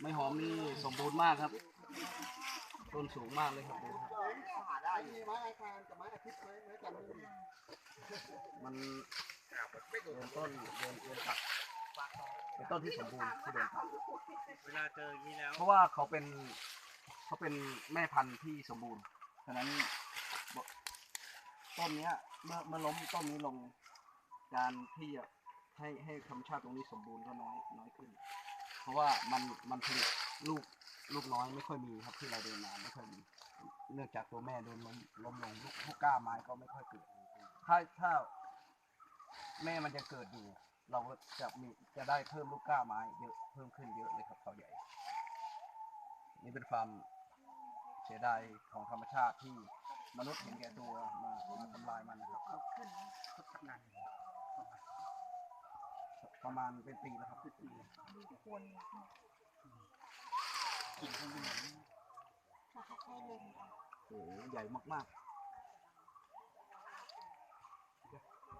ไม่หอมนี่สมบูรณ์มากครับ ต้นสูงมากเลยครับดูครับหาได้มีไม้อาคารกับไม้อาทิตย์ไหมไม้จันทร์ไม่มีมันเป็นต้นโดนโดนตัดเป็นต้นที่สมบูรณ์ที่โดนตัดเวลาเจออย่างนี้แล้ว เพราะว่าเขาเป็นเขาเป็นแม่พันธุ์ที่สมบูรณ์ฉะนั้นบอกต้นเนี้ยเมื่อเมื่อล้มต้นนี้ลงการที่จะให้ให้ธรรมชาติตรงนี้สมบูรณ์ก็น้อยน้อยขึ้น เพราะว่ามันมันผลิตลูกลูกน้อยไม่ค่อยมีครับที่เราเดินมาไม่ค่อยมี เนื่องจากตัวแม่โดนล้มล้มลงลูกลูกก้าไม้ก็ไม่ค่อยเกิด ถ้าถ้า แม่มันจะเกิดอยู่ เราก็จะมีจะได้เพิ่มลูกก้าไม้เยอะเพิ่มขึ้นเยอะเลยครับเขาใหญ่ นี่เป็นความเสียดายของธรรมชาติที่มนุษย์เห็นแก่ตัวมามาทำลายมันนะครับขึ้นทุกนานประมาณเป็นปีแล้วครับเป็นปี กิ่งข้างบนโอ้โหใหญ่มากๆ